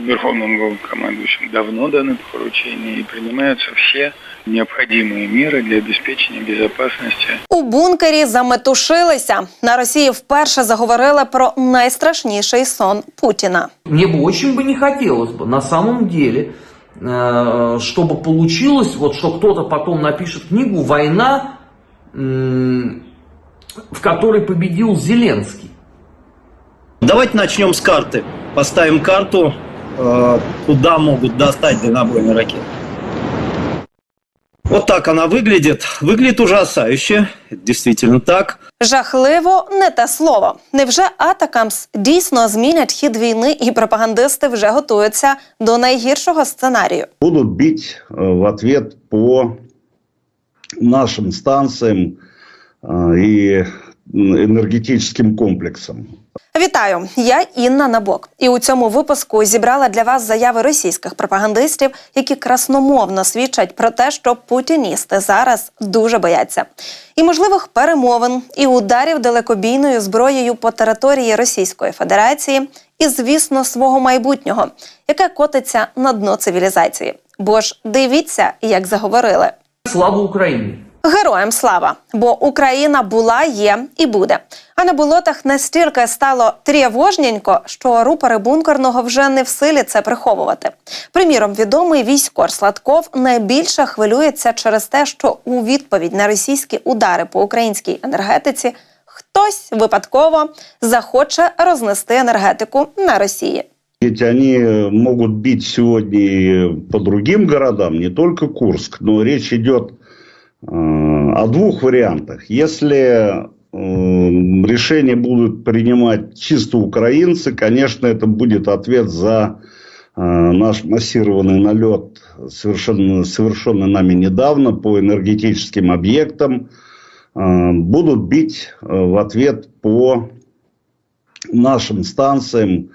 Верховным главнокомандующим давно даны поручения и принимаются все необходимые меры для обеспечения безопасности У бункері заметушилися. На Росії вперше заговорили про найстрашніший сон Путіна. Мне бы очень бы не хотелось бы, на самом деле, э, чтобы получилось, вот что кто-то потом напишет книгу «Война», м, в которой победил Зеленский. Давайте начнем с карты. Поставим карту, э, куда могут достать дальнобойные ракеты. Вот так она выглядит. Выглядит ужасающе. Это действительно так. Жахливо не те слово. Невже Атакамс дійсно змінять хід війни, і пропагандисти вже готуються до найгіршого сценарію? будут бить э, в ответ по нашим станциям э, и м, энергетическим комплексам. Вітаю, я Інна Набок. І у цьому випуску зібрала для вас заяви російських пропагандистів, які красномовно свідчать про те, що путіністи зараз дуже бояться і можливих перемовин, і ударів далекобійною зброєю по території Російської Федерації, і, звісно, свого майбутнього, яке котиться на дно цивілізації. Бо ж дивіться, як заговорили. Слава Украине! Героям слава! Бо Україна була, є і буде. А на болотах настільки стало тривожненько, що рупори бункерного вже не в силі це приховувати. Приміром, відомий військор Сладков найбільше хвилюється через те, що у відповідь на російські удари по українській енергетиці хтось випадково захоче рознести енергетику на Росії. Ведь они э, могут бить сегодня по другим городам, не только Курск, но речь идет о двух вариантах. Если э, решение будут принимать чисто украинцы, конечно, это будет ответ за э, наш массированный налет, совершенно, совершенный нами недавно по энергетическим объектам. Э, будут бить э, в ответ по нашим станциям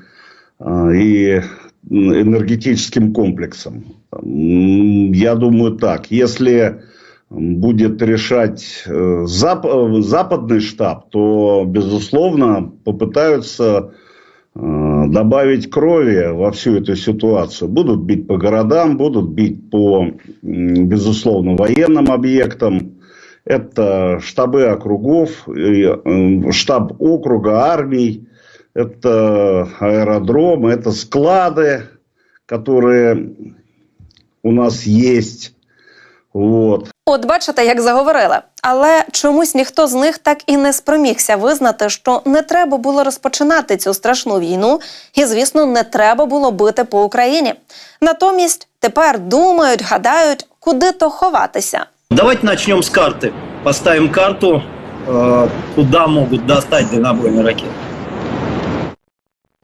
э, и энергетическим комплексам. Я думаю так, если будет решать э, зап- э, западный штаб, то, безусловно, попытаются э, добавить крови во всю эту ситуацию. Будут бить по городам, будут бить по, безусловно, военным объектам. Это штабы округов, штаб округа, армий, это аэродромы, это склады, которые у нас есть. Вот. От бачите, як заговорили. Але чомусь ніхто з них так і не спромігся визнати, що не треба було розпочинати цю страшну війну, і, звісно, не треба було бити по Україні. Натомість тепер думають, гадають, куди то ховатися. Давайте начнем с карты. Поставим карту, э, куда могут достать дальнобойные ракеты.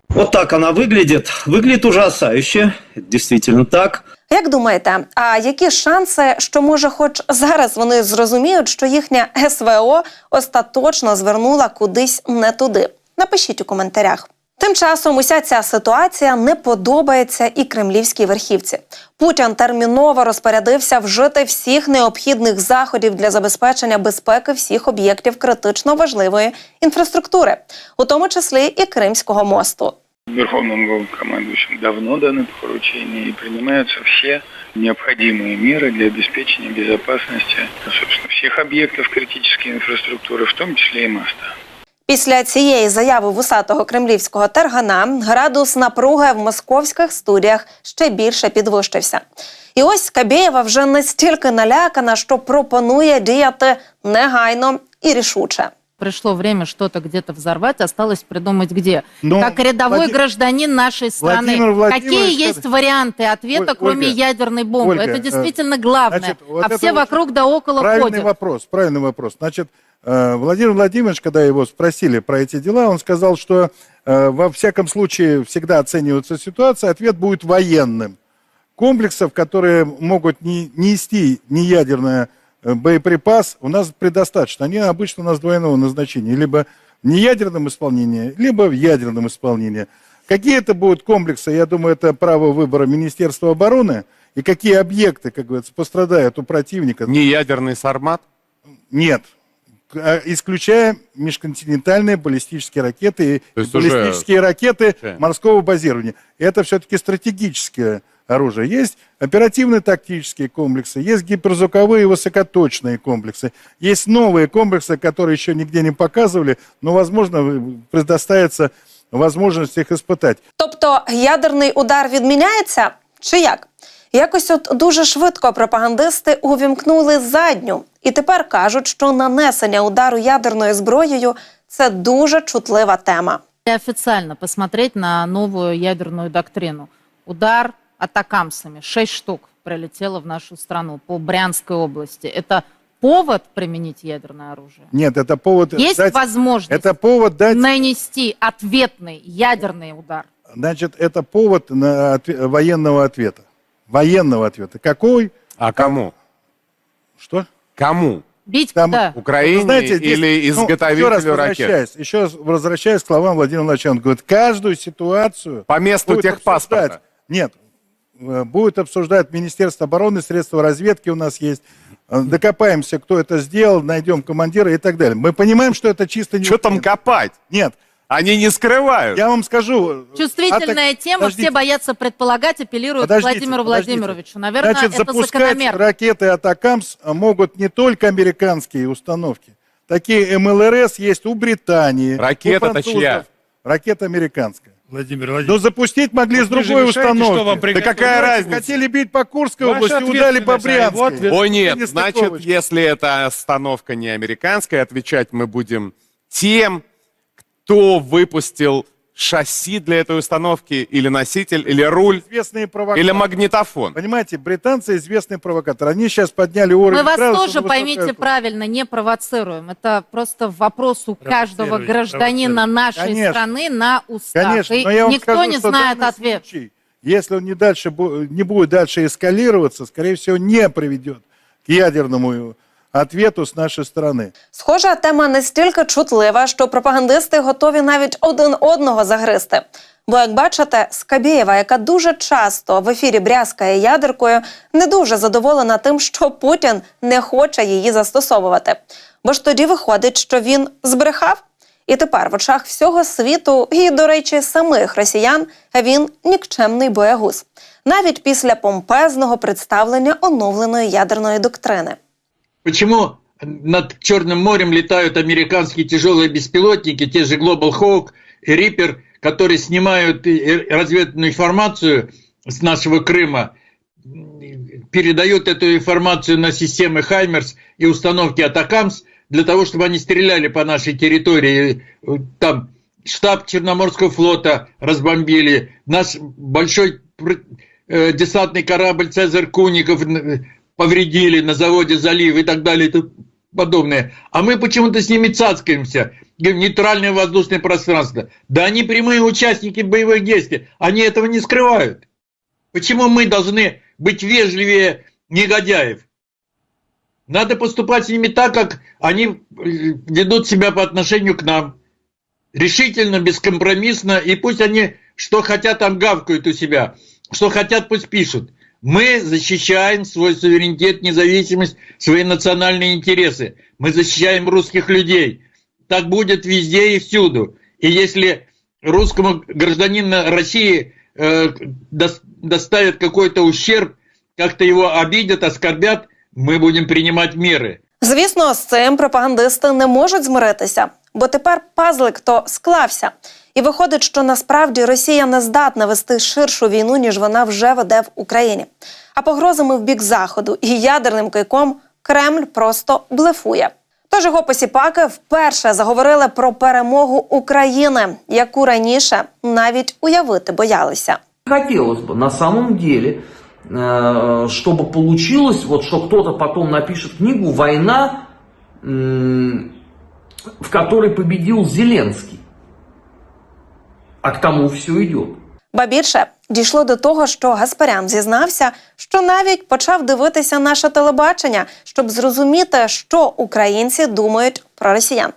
Вот так она выглядит. Выглядит ужасающе. Это действительно так. Як думаєте, а які шанси, що може, хоч зараз вони зрозуміють, що їхня СВО остаточно звернула кудись не туди? Напишіть у коментарях. Тим часом уся ця ситуація не подобається і кремлівській верхівці. Путін терміново розпорядився вжити всіх необхідних заходів для забезпечення безпеки всіх об'єктів критично важливої інфраструктури, у тому числі і Кримського мосту. Верховным главнокомандующим давно даны поручения и принимаются все необходимые меры для обеспечения безопасности, собственно, всех объектов критической инфраструктуры, в том числе и моста. Після цієї заяви вусатого кремлівського тергана градус напруги в московських студіях ще більше підвищився. І ось Кабєєва вже настільки налякана, що пропонує діяти негайно і рішуче. Пришло время что-то где-то взорвать, осталось придумать где. Но как рядовой Влади- гражданин нашей страны. Владимир Владимирович, Какие есть варианты ответа, Оль- кроме Ольга, ядерной бомбы? Ольга, это э, действительно главное. значит, вот а все вокруг да около Правильный ходят. вопрос, правильный вопрос. Значит, э, Владимир Владимирович, когда его спросили про эти дела, он сказал, что э, во всяком случае всегда оценивается ситуация, ответ будет военным. Комплексов, которые могут не нести неядерное э, боеприпас, у нас предостаточно. Они обычно у нас двойного назначения. Либо в неядерном исполнении, либо в ядерном исполнении. Какие это будут комплексы, я думаю, это право выбора Министерства обороны. И какие объекты, как говорится, пострадают у противника. Неядерный сармат? Нет. э, исключая межконтинентальные баллистические ракеты и есть уже- баллистические ракеты морского базирования. Это все-таки стратегическое оружие. Есть оперативные тактические комплексы, есть гиперзвуковые высокоточные комплексы, есть новые комплексы, которые еще нигде не показывали, но, возможно, предоставится возможность их испытать. Тобто ядерний удар відміняється? Чи як? Якось от дуже швидко пропагандисти увімкнули задню, і тепер кажуть, що нанесення удару ядерною зброєю це дуже чутлива тема. И официально посмотреть на новую ядерную доктрину. Удар атакамсами. Шесть штук прилетело в нашу страну по Брянской области. Это повод применить ядерное оружие? Нет, это повод Есть дать- возможность это повод дать нанести ответный ядерный удар? Значит, это повод на отве- военного ответа. Военного ответа. Какой? А кому? Что? Кому? Бить Там- куда? Украине Вы знаете, здесь, или ну, еще раз изготовителю ракет? возвращаясь, еще раз возвращаясь к словам Владимира Владимировича, он говорит, каждую ситуацию По месту техпаспорта. обсуждать. Нет, будет обсуждать Министерство обороны, средства разведки у нас есть. Э, Докопаемся, кто это сделал, найдем командира и так далее. Мы понимаем, что это чисто не Что там копать? Нет, Они не скрывают. я вам скажу. Чувствительная атак- тема, Подождите. все боятся предполагать, апеллируют к Подождите, Владимиру подождите. Владимировичу. Наверное, Значит, это запускать закономерно. ракеты «Атакамс» могут не только американские установки. Такие МЛРС есть у Британии. Ракета-то чья? Ракета американская. Владимир Но Владимирович, запустить могли с вот вы же другой решаете, установки. что вам Да какая разница? Хотели бить по Курской Ваша области, удали по Брянской. ответственность. О нет, не значит, если эта остановка не американская, отвечать мы будем тем, кто выпустил шасси для этой установки, или носитель, или руль, Известные провокаторы. или магнитофон. Понимаете, британцы известные провокаторы. Они сейчас подняли уровень Мы вас градусов тоже, поймите правильно, не провоцируем. Это просто вопрос у каждого гражданина нашей Конечно. страны на устах. Конечно, но я вам никто скажу, не что знает ответ. случай, если он не, дальше, не будет дальше эскалироваться, скорее всего, не приведет к ядерному ответу с нашей стороны. Схожа тема настільки чутлива, що пропагандисти готові навіть один одного загризти. Бо, як бачите, Скабєєва, яка дуже часто в ефірі брязкає ядеркою, не дуже задоволена тим, що Путін не хоче її застосовувати. Бо ж тоді виходить, що він збрехав. І тепер в очах всього світу, і, до речі, самих росіян, він нікчемний боягуз. Навіть після помпезного представлення оновленої ядерної доктрини. Почему над Черным морем летают американские тяжелые беспилотники, те же Global Hawk и Reaper, которые снимают разведывательную информацию с нашего Крыма, передают эту информацию на системы Хаймерс и установки Атакамс для того, чтобы они стреляли по нашей территории. Там штаб Черноморского флота разбомбили, наш большой э, десантный корабль Цезарь Куников повредили на заводе «Залив» и так далее и тому подобное. А мы почему-то с ними цацкаемся. Говорим, Нейтральное воздушное пространство. Да они прямые участники боевых действий. Они этого не скрывают. Почему мы должны быть вежливее негодяев? Надо поступать с ними так, как они э, ведут себя по отношению к нам. Решительно, бескомпромиссно. И пусть они что хотят, там гавкают у себя. Что хотят, пусть пишут. Мы защищаем свой суверенитет, независимость, свои национальные интересы. Мы защищаем русских людей. Так будет везде и всюду. И если русскому гражданину России э, дос- доставят какой-то ущерб, как-то его обидят, оскорбят, мы будем принимать меры. Звісно, з цим пропагандисти не можуть змиритися, бо тепер пазлик то склався. І виходить, що насправді Росія не здатна вести ширшу війну, ніж вона вже веде в Україні. А погрозами в бік заходу і ядерним кийком Кремль просто блефує. Тож його посіпаки вперше заговорили про перемогу України, яку раніше навіть уявити боялися. Хотелось бы, на самом деле, э, чтобы получилось, вот что кто-то потом напишет книгу «Война, м, в которой победил Зеленский». А к тому все идет. Ба більше дійшло до того, що Гаспарян зізнався, що навіть почав дивитися наше телебачення, щоб зрозуміти, що українці думають про росіян.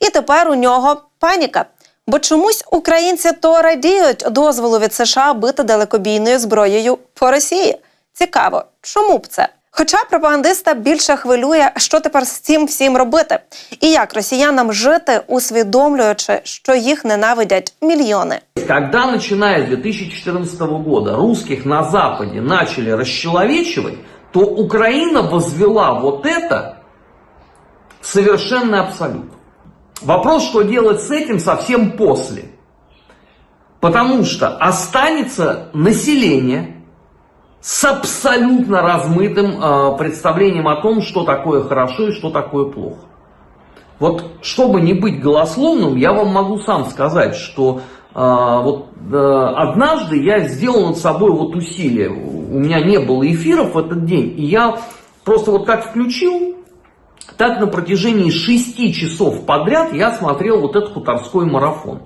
І тепер у нього паніка. Бо чомусь українці то радіють дозволу від США бити далекобійною зброєю по Росії. Цікаво, чому б це? Хоча пропагандиста більше хвилює, що тепер з цим всім робити, і як росіянам жити, усвідомлюючи, що їх ненавидять мільйони. Когда, начиная с 2014 года, русских на Западе начали расчеловечивать, то Украина возвела вот это в совершенный абсолют. Вопрос, что делать с этим совсем после. Потому что останется население с абсолютно размытым э, представлением о том, что такое хорошо и что такое плохо. Вот, чтобы не быть голословным, я вам могу сам сказать, что э, вот э, однажды я сделал над собой вот усилие. У меня не было эфиров в этот день, и я просто вот как включил, так на протяжении шести часов подряд я смотрел вот этот хуторской марафон.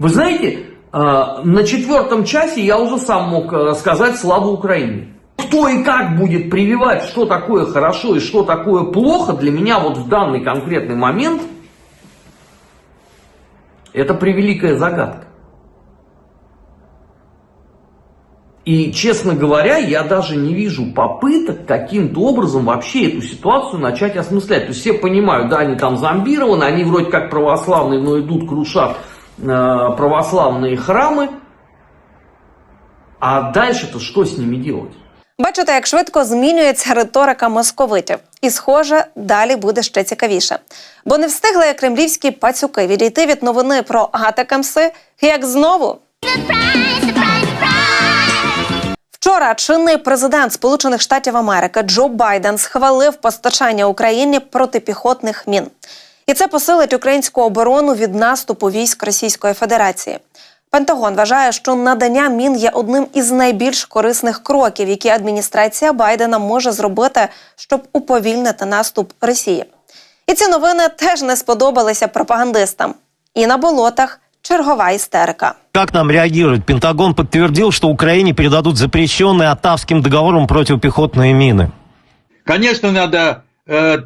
Вы знаете, на четвертом часе я уже сам мог э, сказать «Слава Украине». Кто и как будет прививать, что такое хорошо и что такое плохо, для меня вот в данный конкретный момент это превеликая загадка. И, честно говоря, я даже не вижу попыток каким-то образом вообще эту ситуацию начать осмыслять. То есть все понимают, да, они там зомбированы, они вроде как православные, но идут, крушат православные храмы. А дальше-то что с ними делать? Бачите, як швидко змінюється риторика московитів, і схоже, далі буде ще цікавіше. Бо не встигли кремлівські пацюки відійти від новини про Атакамси, як знову Вчора чинний президент Сполучених Штатів Америки Джо Байден схвалив постачання Україні протипіхотних мін І це посилить українську оборону від наступу військ Російської Федерації. Пентагон вважає, що надання мін є одним із найбільш корисних кроків, які адміністрація Байдена може зробити, щоб уповільнити наступ Росії. І ці новини теж не сподобалися пропагандистам. І на болотах чергова істерика. Как нам реагировать? Пентагон подтвердил, что Украине передадут запрещенные Оттавским договором противопехотные мины. Конечно, надо э,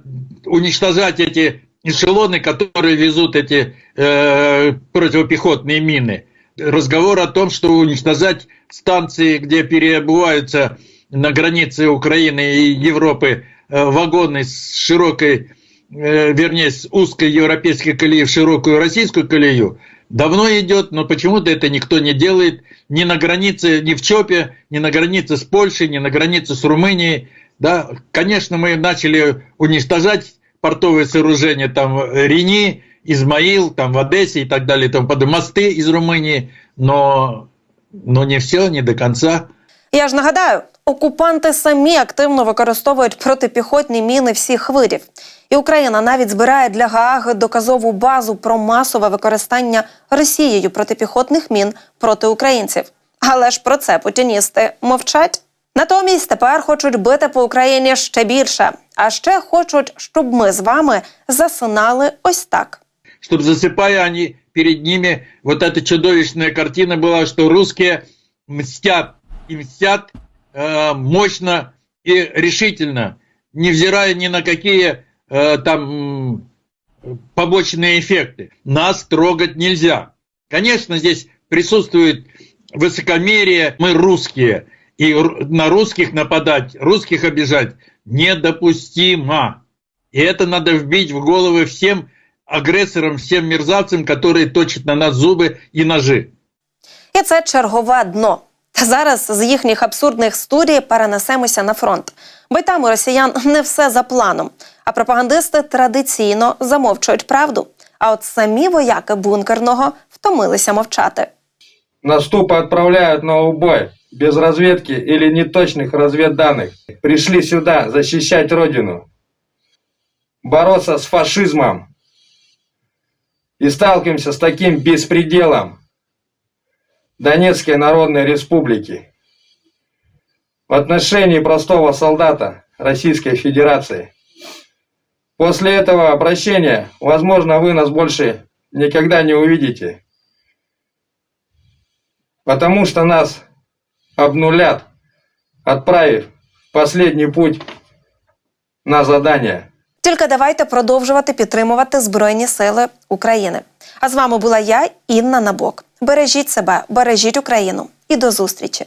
уничтожать эти эшелоны, которые везут эти э, противопехотные мины. Разговор о том, что уничтожать станции, где переобуваются на границе Украины и Европы э, вагоны с широкой, э, вернее, с узкой европейской колеи в широкую российскую колею, давно идет, но почему-то это никто не делает ни на границе, ни в ЧОПе, ни на границе с Польшей, ни на границе с Румынией. Да, конечно, мы начали уничтожать портовые сооружения, там Рени, Измаил, там в Одессе и так далее, там под мосты из Румынии, но, но не все, не до конца. Я ж нагадаю, окупанти самі активно використовують протипіхотні міни всіх видів. І Україна навіть збирає для Гааги доказову базу про масове використання Росією протипіхотних мін проти українців. Але ж про це путіністи мовчать. Натомість тепер хочуть бити по Україні ще більше, а ще хочуть, щоб ми з вами засинали ось так. Чтобы засыпая они перед ними, вот эта чудовищная картина была, что русские мстят и мстят э, мощно и решительно, невзирая ни на какие э, там м, побочные эффекты. Нас трогать нельзя. Конечно, здесь присутствует высокомерие, мы русские, и ру- на русских нападать, русских обижать недопустимо. И это надо вбить в головы всем агрессорам, всем мерзавцам, которые точат на нас зубы и ножи. І це чергове дно. Та зараз з їхніх абсурдних студій перенесемося на фронт. Бо й там у росіян не все за планом. А пропагандисти традиційно замовчують правду. А от самі вояки бункерного втомилися мовчати. Наступы отправляют на убой Без разведки или неточных разведданных. Пришли сюда защищать Родину, бороться с фашизмом. И сталкиваемся с таким беспределом Донецкой Народной Республики в отношении простого солдата Российской Федерации. После этого обращения, возможно, вы нас больше никогда не увидите. Потому что нас обнулят, отправив последний путь на задание. Тільки давайте продовжувати підтримувати Збройні Сили України. А з вами була я, Інна Набок. Бережіть себе, бережіть Україну і до зустрічі!